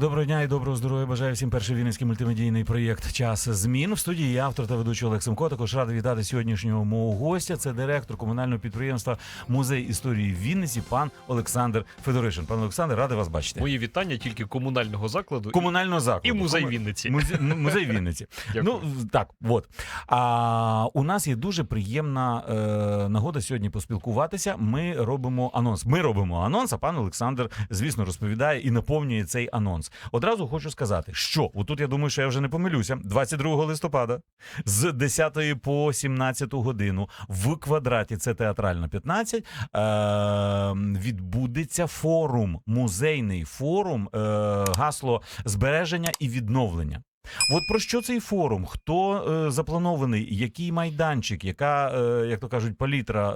Доброго дня і доброго здоров'я. Бажаю всім перший вінницький мультимедійний проєкт Час змін в студії. Я автор та ведучий Олег Семко. Також радий вітати сьогоднішнього мого гостя. Це директор комунального підприємства Музей історії Вінниці, пан Олександр Федоришин. Пан Олександр, радий вас бачити. Мої вітання тільки комунального закладу Комунального закладу і музей Кому- Вінниці. Музей, музей Вінниці. Дякую. Ну так, от а у нас є дуже приємна е, нагода сьогодні поспілкуватися. Ми робимо анонс. Ми робимо анонс. А пан Олександр, звісно, розповідає і наповнює цей анонс. Одразу хочу сказати, що отут я думаю, що я вже не помилюся. 22 листопада з 10 по 17 годину в квадраті. Це театральна 15, е, відбудеться форум, музейний форум, е, гасло збереження і відновлення. От про що цей форум? Хто е, запланований? Який майданчик, яка, е, як то кажуть, палітра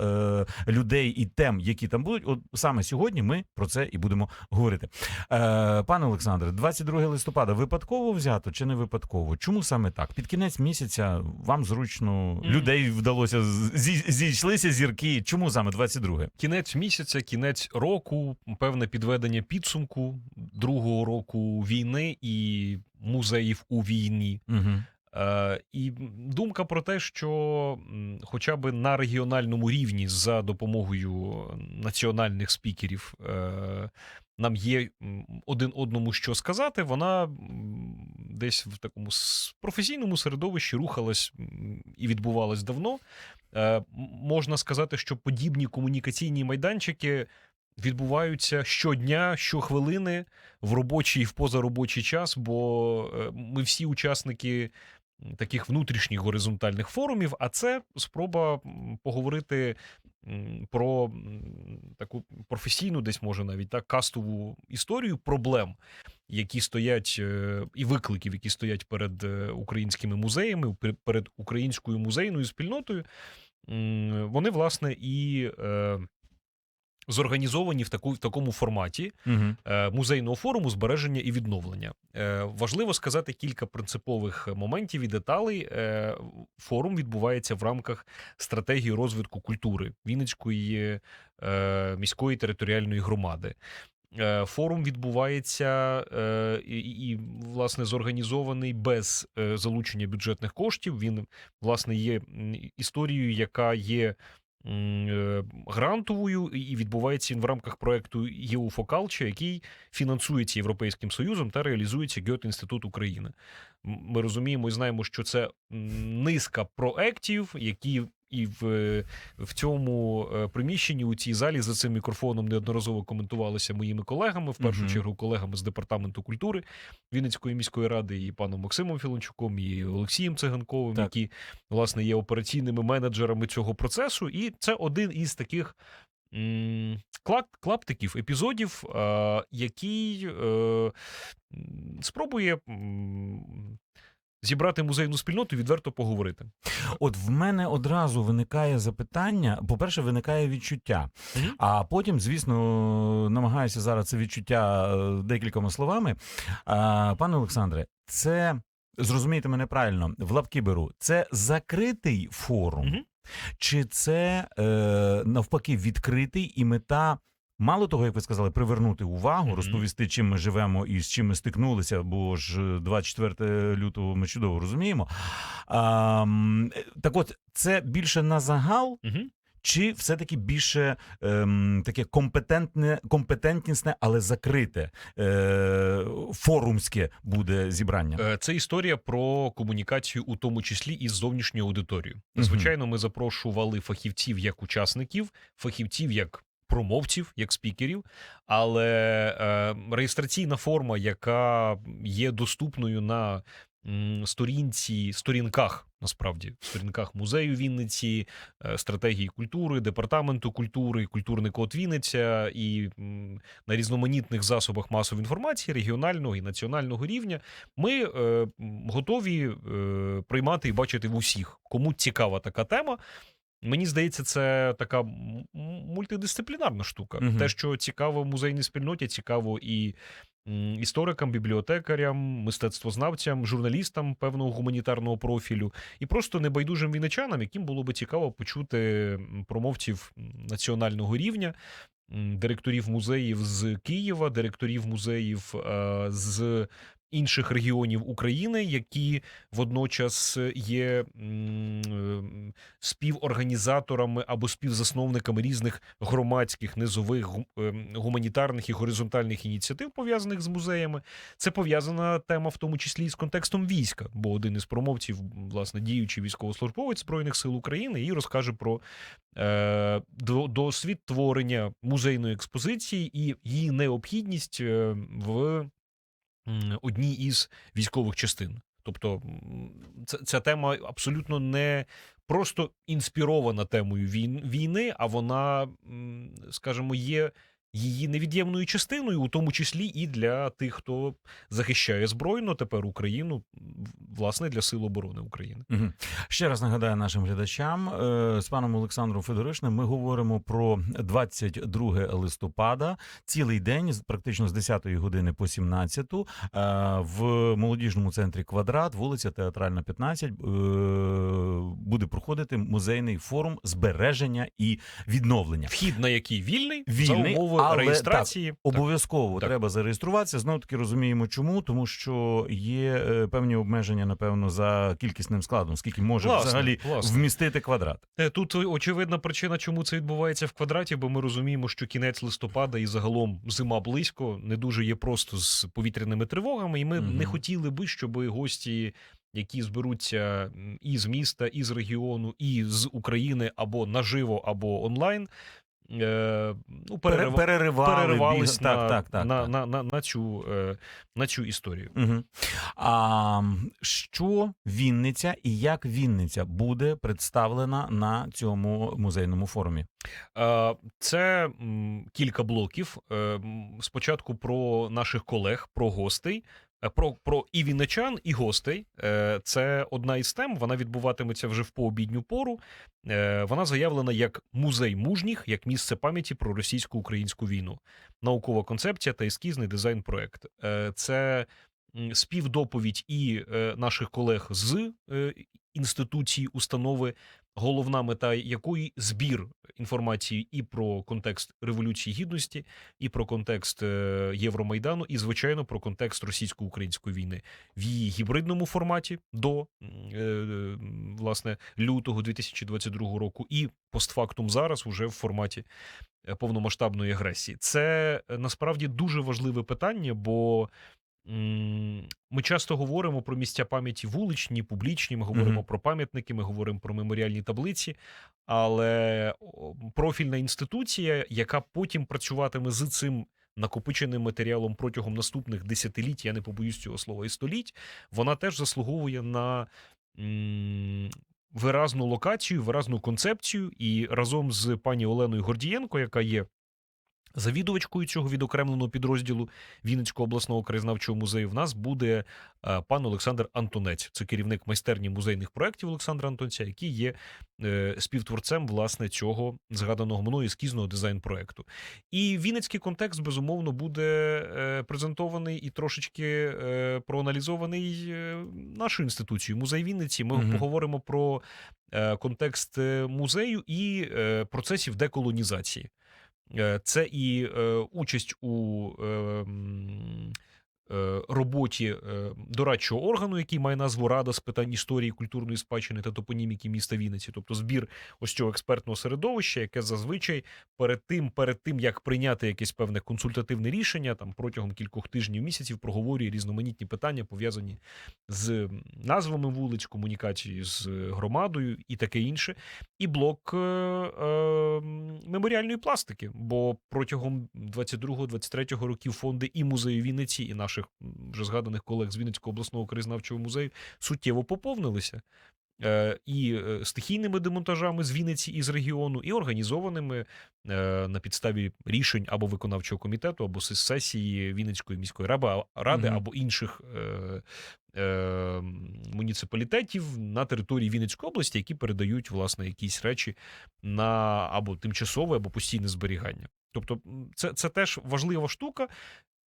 е, людей і тем, які там будуть? От саме сьогодні ми про це і будемо говорити. Е, пане Олександре, 22 листопада випадково взято чи не випадково? Чому саме так? Під кінець місяця вам зручно людей вдалося зі- зійшлися зірки. Чому саме 22? Кінець місяця, кінець року, певне підведення підсумку другого року війни і музеїв у війні. Угу. Е, і думка про те, що хоча б на регіональному рівні за допомогою національних спікерів е, нам є один одному що сказати, вона десь в такому професійному середовищі рухалась і відбувалась давно. Е, Можна сказати, що подібні комунікаційні майданчики відбуваються щодня, щохвилини в робочий і в позаробочий час, бо е, ми всі учасники таких внутрішніх горизонтальних форумів, а це спроба поговорити про таку професійну, десь може навіть так, кастову історію проблем, які стоять, е, і викликів, які стоять перед е, українськими музеями, пер- перед українською музейною спільнотою. Вони, власне, і зорганізовані в, таку, в такому форматі Угу. е, музейного форуму збереження і відновлення. Е, Важливо сказати кілька принципових моментів і деталей. Е, Форум відбувається в рамках стратегії розвитку культури Вінницької е, міської територіальної громади. Форум відбувається і, і, власне зорганізований без залучення бюджетних коштів. Він власне є історією, яка є грантовою, і відбувається він в рамках проекту ЄУФОКАЛЧа, який фінансується Європейським Союзом та реалізується Гьот Інститут України. Ми розуміємо і знаємо, що це низка проектів, які і в, в цьому е, приміщенні у цій залі за цим мікрофоном неодноразово коментувалися моїми колегами, в першу Мгм. чергу колегами з департаменту культури Вінницької міської ради, і паном Максимом Філончуком, і Олексієм Циганковим, Так. які власне є операційними менеджерами цього процесу. І це один із таких. Клаптиків, епізодів, е, який е, спробує зібрати музейну спільноту і відверто поговорити. От в мене одразу виникає запитання. По-перше, виникає відчуття. А потім, звісно, намагаюся зараз це відчуття е, декількома словами. Пане Олександре, це зрозумійте мене правильно, в лапки беру. Це закритий форум, чи це е, навпаки відкритий і мета. Мало того, як ви сказали, привернути увагу, Мгм. розповісти, чим ми живемо і з чим ми стикнулися, бо ж е, 24 лютого ми чудово розуміємо. А, е, так от, це більше на загал, Мгм. чи все-таки більше ем, таке компетентне, компетентнісне, але закрите е, форумське буде зібрання? Е, Це історія про комунікацію, у тому числі із зовнішньою аудиторією. Звичайно, ми запрошували фахівців як учасників, фахівців як промовців, як спікерів. Але е, реєстраційна форма, яка є доступною на сторінці, сторінках, насправді, сторінках музею Вінниці, е, стратегії культури, департаменту культури, культурний код Вінниця і на різноманітних засобах масової інформації регіонального і національного рівня. Ми е, готові е, приймати і бачити в усіх, кому цікава така тема. Мені здається, це така мультидисциплінарна штука. Мгм. Те, що цікаво музейній спільноті, цікаво і історикам, бібліотекарям, мистецтвознавцям, журналістам певного гуманітарного профілю, і просто небайдужим вінничанам, яким було би цікаво почути промовців національного рівня. директорів музеїв з Києва, директорів музеїв е, з інших регіонів України, які водночас є е, співорганізаторами або співзасновниками різних громадських, низових, ем, гуманітарних і горизонтальних ініціатив, пов'язаних з музеями. Це пов'язана тема, в тому числі і з контекстом війська, бо один із промовців, власне, діючий військовослужбовець Збройних сил України, і розкаже про е, досвід творення музейної експозиції і її необхідність е, в одній із військових частин. Тобто ця, тема абсолютно не просто інспірована темою війни, а вона, скажімо, є її невід'ємною частиною, у тому числі і для тих, хто захищає збройно тепер Україну, власне, для Сил оборони України. Мгм. Ще раз нагадаю нашим глядачам е, з паном Олександром Федоришним. Ми говоримо про 22 листопада, цілий день, практично з 10 години по 17 е, в молодіжному центрі Квадрат, вулиця Театральна, 15, е, буде проходити музейний форум збереження і відновлення. Вхід на який вільний, Вільний, за умови але, реєстрації. Так. Обов'язково Так. треба зареєструватися. Знову таки розуміємо, чому тому, що є е, певні обмеження, напевно, за кількісним складом, скільки може Власне, взагалі власне. вмістити квадрат. Е, Тут очевидна причина, чому це відбувається в квадраті, бо ми розуміємо, що кінець листопада і загалом зима близько, не дуже є просто з повітряними тривогами, і ми Мгм. не хотіли би, щоб гості, які зберуться і з міста, і з регіону, і з України або наживо, або онлайн. Е, ну, перерив... переривали, переривались біг- на, так, так, так, на, так. На, на, на, цю, е, на цю історію. Угу. А що Вінниця і як Вінниця буде представлена на цьому музейному форумі? Е, Це кілька блоків. Спочатку про наших колег, про гостей. Е, Про, про і вінничан, і гостей. Е, Це одна із тем. Вона відбуватиметься вже в пообідню пору. Е, Вона заявлена як музей мужніх, як місце пам'яті про російсько-українську війну, наукова концепція та ескізний дизайн проект. Е, Це співдоповідь і наших колег з інституції, установи, головна мета якої збір інформації і про контекст Революції Гідності, і про контекст е, Євромайдану, і звичайно про контекст російсько-української війни в її гібридному форматі до е, власне лютого 2022 року, і постфактум зараз уже в форматі е, повномасштабної агресії. Це насправді дуже важливе питання, бо. Ми часто говоримо про місця пам'яті вуличні, публічні. Ми говоримо Мгм. про пам'ятники, ми говоримо про меморіальні таблиці. Але профільна інституція, яка потім працюватиме з цим накопиченим матеріалом протягом наступних десятиліть, я не побоюсь цього слова, і століть, вона теж заслуговує на виразну локацію, виразну концепцію. І разом з пані Оленою Гордієнко, яка є завідувачкою цього відокремленого підрозділу Вінницького обласного краєзнавчого музею, в нас буде е, пан Олександр Антонець. Це керівник майстерні музейних проєктів Олександра Антонця, який є е, співтворцем власне цього згаданого мною ескізного дизайн-проекту. І вінницький контекст, безумовно, буде е, презентований і трошечки проаналізований нашою інституцією. Музей Вінниці. Ми Мгм. поговоримо про контекст музею і процесів деколонізації. Е, Це і е, участь у е, м, е, роботі е, дорадчого органу, який має назву Рада з питань історії, культурної спадщини та топоніміки міста Вінниці, тобто збір ось цього експертного середовища, яке зазвичай перед тим, перед тим як прийняти якесь певне консультативне рішення, там протягом кількох тижнів місяців проговорює різноманітні питання, пов'язані з назвами вулиць, комунікацією з громадою і таке інше і блок е, е, меморіальної пластики. Бо протягом 22-23 років фонди і музею Вінниці, і наших м, вже згаданих колег з Вінницького обласного краєзнавчого музею суттєво поповнилися. Е, І е, стихійними демонтажами з Вінниці і з регіону, і організованими е, на підставі рішень або виконавчого комітету, або сесії Вінницької міської ради, Мгм. або інших е, е, муніципалітетів на території Вінницької області, які передають власне якісь речі на або тимчасове, або постійне зберігання. Тобто, це, це теж важлива штука.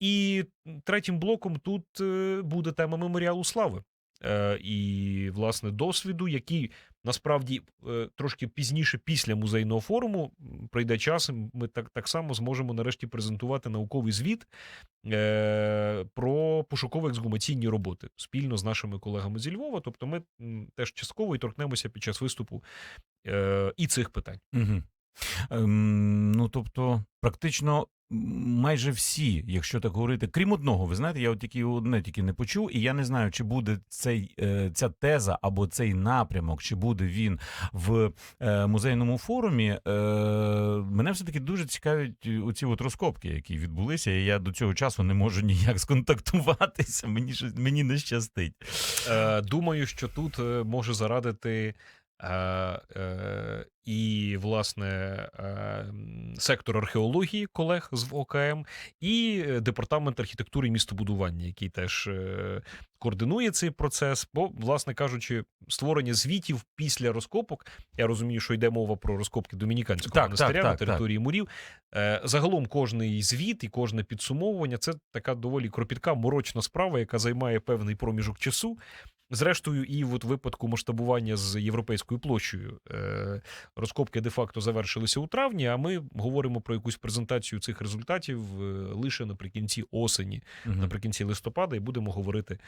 І третім блоком тут е, буде тема меморіалу слави. е, і власне досвіду, який насправді е, трошки пізніше, після музейного форуму, прийде час, ми так, так само зможемо нарешті презентувати науковий звіт е, про пошуково-ексгумаційні роботи спільно з нашими колегами зі Львова. Тобто, ми теж частково і торкнемося під час виступу і цих питань. Угу. Ем, ну, тобто, практично майже всі, якщо так говорити, крім одного, ви знаєте, я от тільки одне тільки не почув, і я не знаю, чи буде цей, е, ця теза або цей напрямок, чи буде він в е, музейному форумі. Е, мене все-таки дуже цікавлять оці от розкопки, які відбулися, і я до цього часу не можу ніяк сконтактуватися. Мені щось мені не щастить. Думаю, що тут може зарадити. Е, е, І, власне, е, сектор археології колег з ОКМ, і департамент архітектури і містобудування, який теж координує цей процес. Бо, власне кажучи, створення звітів після розкопок. Я розумію, що йде мова про розкопки домініканського Так, монастиря так, на так, так. території мурів. Загалом кожний звіт і кожне підсумовування це така доволі кропітка, морочна справа, яка займає певний проміжок часу. Зрештою, і от в випадку масштабування з європейською площею е, розкопки де-факто завершилися у травні. А ми говоримо про якусь презентацію цих результатів е, лише наприкінці осені, Мгм. наприкінці листопада, і будемо говорити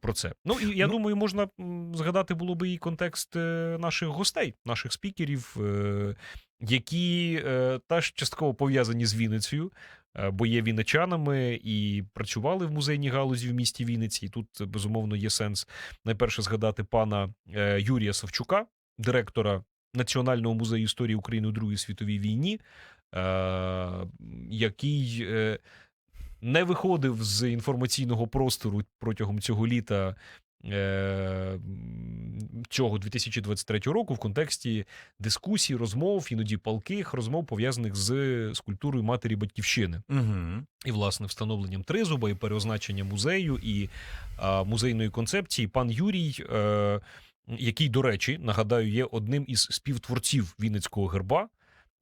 про це. Ну і я Ну- думаю, можна згадати було би і контекст е, наших гостей, наших спікерів, які теж частково пов'язані з Вінницею. Е, Бо є вінничанами і працювали в музейній галузі в місті Вінниці. І тут безумовно є сенс найперше згадати пана е, Юрія Савчука, директора Національного музею історії України у Другій світовій війні, е, який не виходив з інформаційного простору протягом цього літа. Е, Цього 2023 року в контексті дискусій, розмов, іноді палких розмов пов'язаних з скульптурою матері батьківщини Мгм. і власне встановленням тризуба і переозначенням музею і а, музейної концепції. Пан Юрій, е, який, до речі, нагадаю, є одним із співтворців Вінницького герба.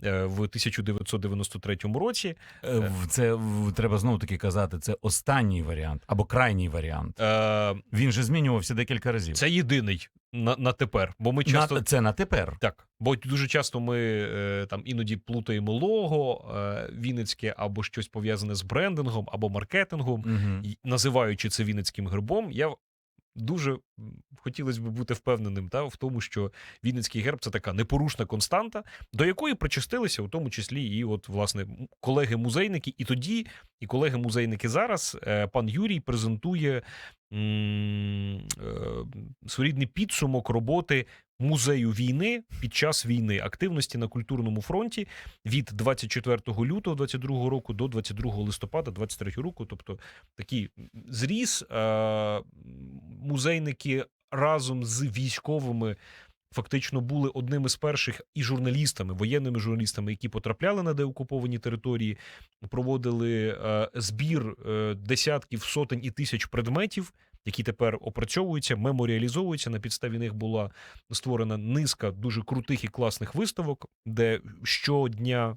Е, В 1993 році Е, в- Це треба знову таки казати. Це останній варіант або крайній варіант. Е, Він же змінювався декілька разів. це єдиний на, на тепер, бо ми часто на, це на тепер. Так, бо дуже часто ми е, там іноді плутаємо лого е, Вінницьке або щось пов'язане з брендингом або маркетингом. Й- називаючи це Вінницьким гербом, я дуже хотілося б бути впевненим та, в тому, що Вінницький герб це така непорушна константа, до якої причастилися, у тому числі і от, власне, колеги-музейники. І тоді, і колеги-музейники зараз, е, пан Юрій презентує е, своєрідний підсумок роботи. Музею війни під час війни активності на культурному фронті від 24 лютого 22 року до 22 листопада 23 року, тобто такий зріс. Е, музейники разом з військовими фактично були одними з перших і журналістами, воєнними журналістами, які потрапляли на деокуповані території, проводили е, збір е, десятків, сотень і тисяч предметів. Які тепер опрацьовуються, меморіалізовуються. На підставі них була створена низка дуже крутих і класних виставок, де щодня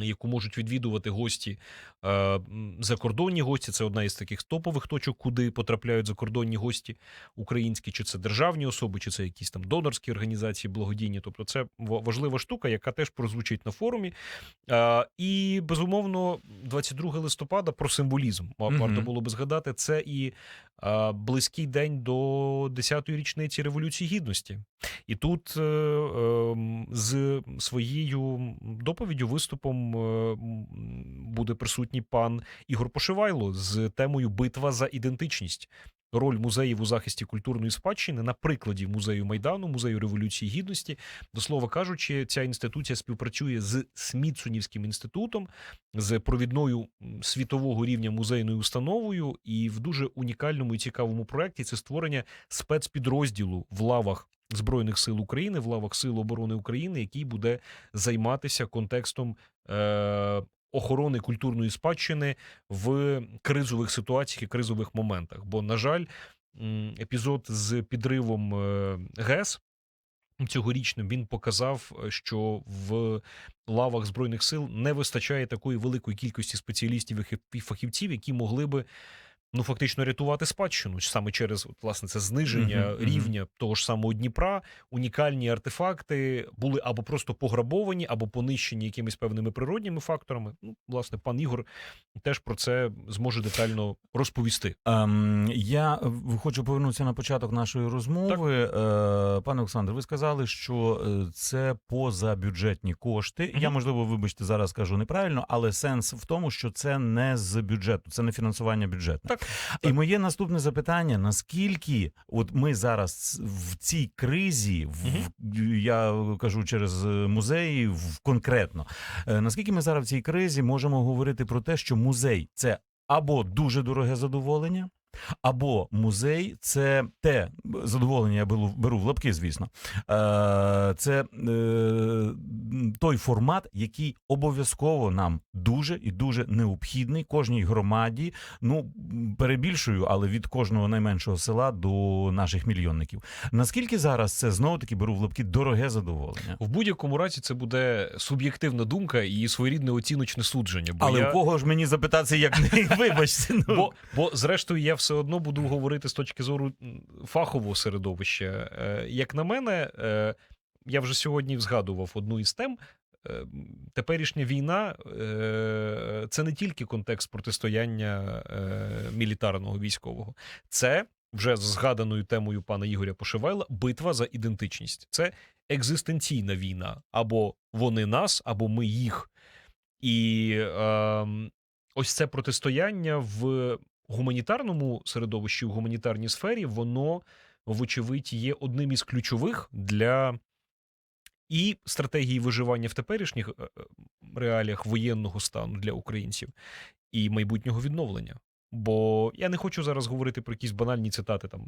яку можуть відвідувати гості е, закордонні гості. Це одна із таких топових точок, куди потрапляють закордонні гості українські, чи це державні особи, чи це якісь там донорські організації, благодійні. Тобто, це важлива штука, яка теж прозвучить на форумі. Е, і безумовно, 22 листопада про символізм варто було би згадати. Це і е, близький день до 10-ї річниці Революції Гідності. І тут ем, з своєю доповіддю, виступом е, буде присутній пан Ігор Пошивайло з темою Битва за ідентичність. Роль музеїв у захисті культурної спадщини на прикладі музею Майдану, музею Революції Гідності. До слова кажучи, ця інституція співпрацює з Смітсонівським інститутом, з провідною світового рівня музейною установою, і в дуже унікальному і цікавому проєкті це створення спецпідрозділу в лавах Збройних сил України, в лавах Сил оборони України, який буде займатися контекстом е, охорони культурної спадщини в кризових ситуаціях і кризових моментах. Бо, на жаль, епізод з підривом е, ГЕС. Цьогорічним він показав, е, що в лавах збройних сил не вистачає такої великої кількості спеціалістів і фахівців, які могли би ну фактично рятувати спадщину саме через от, власне це зниження Мгм, мгм. рівня того ж самого Дніпра. Унікальні артефакти були або просто пограбовані, або понищені якимись певними природніми факторами. Ну, власне, пан Ігор теж про це зможе детально розповісти. Ем, я хочу повернутися на початок нашої розмови. Е, пане Олександр, ви сказали, що е, це позабюджетні кошти. Мгм. Я можливо, вибачте, зараз кажу неправильно, але сенс в тому, що це не з бюджету, це не фінансування бюджету. Так, І моє наступне запитання: наскільки от ми зараз в цій кризі, в, я кажу через е, музеї, в конкретно, е, наскільки ми зараз в цій кризі можемо говорити про те, що музей це або дуже дороге задоволення. Або музей це те задоволення, я беру, беру в лапки, звісно. Е, це е, той формат, який обов'язково нам дуже і дуже необхідний кожній громаді. Ну перебільшую, але від кожного найменшого села до наших мільйонників. Наскільки зараз це знову таки беру в лапки дороге задоволення? В будь-якому разі це буде суб'єктивна думка і своєрідне оціночне судження. Бо Але я... у кого ж мені запитатися, як не вибачте? Ну. Бо, бо зрештою я все одно буду говорити з точки зору фахового середовища. Е, Як на мене, е, я вже сьогодні згадував одну із тем. е, Теперішня війна е, це не тільки контекст протистояння е, мілітарного військового, це вже з згаданою темою пана Ігоря Пошивайла битва за ідентичність. Це екзистенційна війна. Або вони нас, або ми їх. І ем, ось це протистояння в гуманітарному середовищі, в гуманітарній сфері, воно, вочевидь, є одним із ключових для і стратегії виживання в теперішніх е, е, реаліях воєнного стану для українців, і майбутнього відновлення. Бо я не хочу зараз говорити про якісь банальні цитати там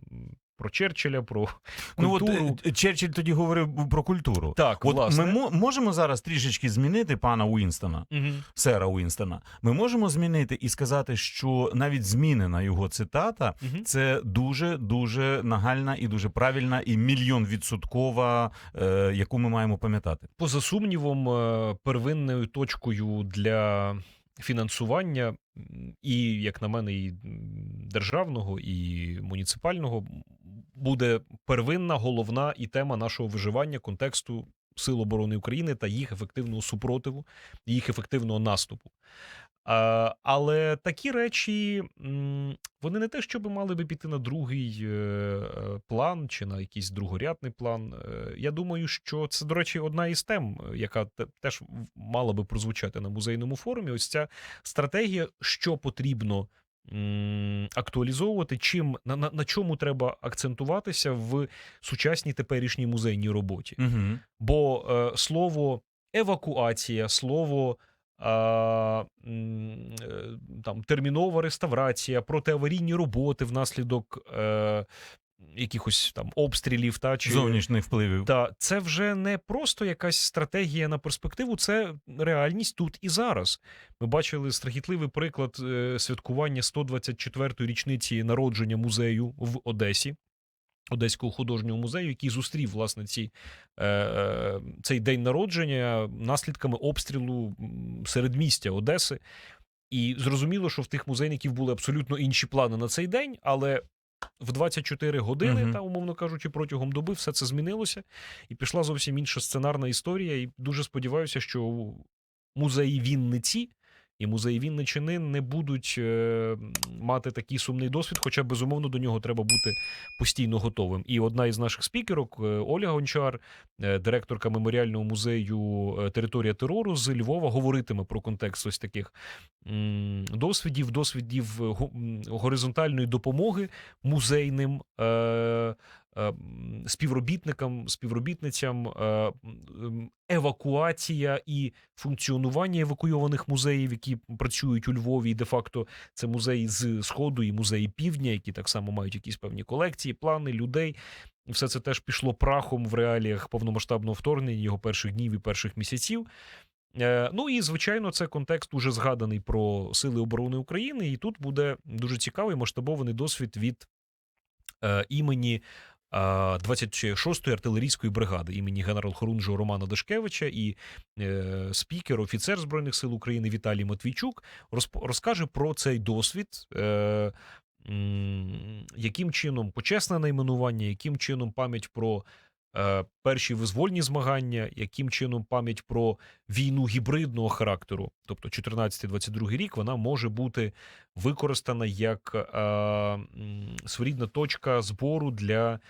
про Черчилля, про Ну культуру. от е, Черчилль тоді говорив про культуру. так, От власне. ми мо- можемо зараз трішечки змінити пана Уінстона, Мгм. сера Уінстона. Ми можемо змінити і сказати, що навіть змінена його цитата Мгм. це дуже дуже нагальна і дуже правильна, і мільйон відсоткова, е, яку ми маємо пам'ятати. Поза сумнівом, е, первинною точкою для фінансування, і, як на мене, і державного, і муніципального, буде первинна, головна і тема нашого виживання контексту Сил оборони України та їх ефективного супротиву, їх ефективного наступу. А, але такі речі вони не те, щоб мали би піти на другий е, е, план чи на якийсь другорядний план. Е, Я думаю, що це, до речі, одна із тем, е, яка теж мала би прозвучати на музейному форумі. Ось ця стратегія, що потрібно актуалізовувати, чим на, на, на чому треба акцентуватися в сучасній теперішній музейній роботі. Угу. Бо е, слово евакуація, слово е, там, термінова реставрація, протиаварійні роботи внаслідок е, якихось там обстрілів та чи Зовнішніх впливів. та це вже не просто якась стратегія на перспективу, це реальність тут і зараз. Ми бачили страхітливий приклад е, святкування 124-ї річниці народження музею в Одесі. Одеського художнього музею, який зустрів власне ці, е, е, цей день народження наслідками обстрілу м, середмістя Одеси. І зрозуміло, що в тих музейників були абсолютно інші плани на цей день, але в 24 години, Мгм. та умовно кажучи, протягом доби все це змінилося, і пішла зовсім інша сценарна історія. І дуже сподіваюся, що музеї Вінниці і музеї Вінничини не будуть е, мати такий сумний досвід, хоча безумовно до нього треба бути постійно готовим. І одна із наших спікерок, е, Оля Гончар, е, директорка меморіального музею Територія терору з Львова, говоритиме про контекст ось таких досвідів, досвідів го- горизонтальної допомоги музейним. Е, Співробітникам, співробітницям е, евакуація і функціонування евакуйованих музеїв, які працюють у Львові, і де-факто це музеї з Сходу і музеї Півдня, які так само мають якісь певні колекції, плани людей. Все це теж пішло прахом в реаліях повномасштабного вторгнення його перших днів і перших місяців. Е, Ну і звичайно, це контекст уже згаданий про сили оборони України. І тут буде дуже цікавий масштабований досвід від імені. Е, 26-ї артилерійської бригади імені генерал-хорунжого Романа Дашкевича і е, спікер, офіцер Збройних сил України Віталій Матвійчук розкаже про цей досвід. Е, яким чином почесне найменування, яким чином пам'ять про перші визвольні змагання, яким чином пам'ять про війну гібридного характеру, тобто 14-22 рік, вона може бути використана як е, своєрідна точка збору для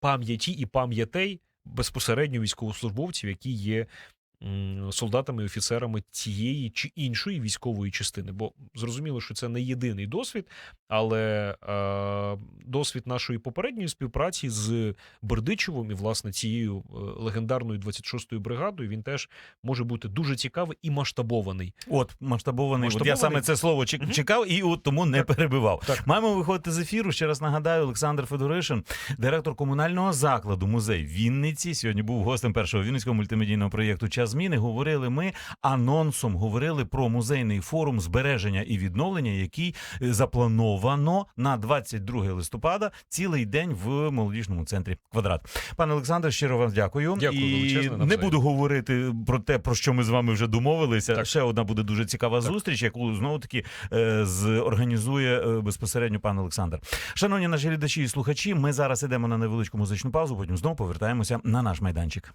пам'яті і пам'ятей безпосередньо військовослужбовців, які є солдатами і офіцерами цієї чи іншої військової частини. Бо зрозуміло, що це не єдиний досвід, але е, досвід нашої попередньої співпраці з Бердичевим і власне цією е, легендарною 26-ю бригадою він теж може бути дуже цікавий і масштабований. От масштабований. От я саме це слово чекав і от тому не перебивав. Так. Маємо виходити з ефіру. Ще раз нагадаю, Олександр Федоришин, директор комунального закладу музей Вінниці. Сьогодні був гостем першого вінницького мультимедійного проєкту Час зміни. Говорили ми анонсом. Говорили про музейний форум збереження і відновлення, який е, заплановано на 22 листопада цілий день в молодіжному центрі квадрат. Пане Олександре, щиро вам дякую. Дякую і величезне, не навзаєм. буду говорити про те, про що ми з вами вже домовилися. Так. Ще одна буде дуже цікава Так. зустріч, яку знову таки е, з організує е, безпосередньо пан Олександр. Шановні наші глядачі і слухачі, ми зараз ідемо на невеличку музичну паузу. Потім знову повертаємося на наш майданчик.